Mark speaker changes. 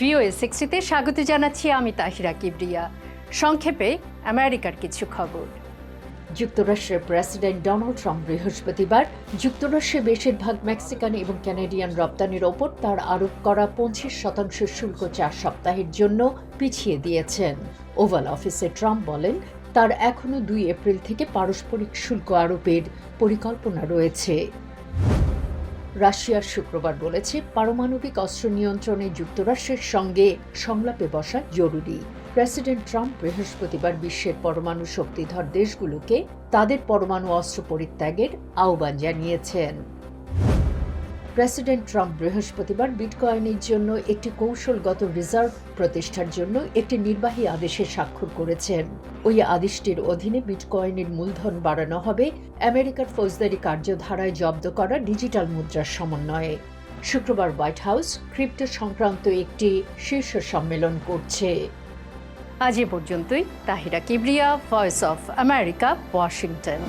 Speaker 1: VOA সিক্সটিতে স্বাগত জানাচ্ছি আমি তাহিরা কিবরিয়া। সংক্ষেপে আমেরিকার কিছু খবর।
Speaker 2: যুক্তরাষ্ট্রের প্রেসিডেন্ট ডোনাল্ড ট্রাম্প বৃহস্পতিবার যুক্তরাষ্ট্রে বেশিরভাগ মেক্সিকান এবং ক্যানাডিয়ান রপ্তানির ওপর তার আরোপ করা পঁচিশ শতাংশ শুল্ক চার সপ্তাহের জন্য পিছিয়ে দিয়েছেন। ওভাল অফিসে ট্রাম্প বলেন, তার এখনও দুই এপ্রিল থেকে পারস্পরিক শুল্ক আরোপের পরিকল্পনা রয়েছে। রাশিয়ার শুক্রবার বলেছে, পারমাণবিক অস্ত্র নিয়ন্ত্রণে যুক্তরাষ্ট্রের সঙ্গে সংলাপে বসা জরুরি। প্রেসিডেন্ট ট্রাম্প বৃহস্পতিবার বিশ্বের পরমাণু শক্তিধর দেশগুলোকে তাদের পরমাণু অস্ত্র পরিত্যাগের আহ্বান জানিয়েছেন। প্রেসিডেন্ট ট্রাম্প বৃহস্পতিবার বিটকয়েনের জন্য একটি কৌশলগত রিজার্ভ প্রতিষ্ঠার জন্য একটি নির্বাহী আদেশে স্বাক্ষর করেছেন। ওই আদেশটির অধীনে বিটকয়েনের মূলধন বাড়ানো হবে আমেরিকার ফৌজদারি কার্যধারায় জব্দ করা ডিজিটাল মুদ্রার সমন্বয়ে। শুক্রবার হোয়াইট হাউস ক্রিপ্টো সংক্রান্ত একটি শীর্ষ সম্মেলন করছে।
Speaker 1: আজ এ পর্যন্তই। Tahira Kibria, voice of America, Washington.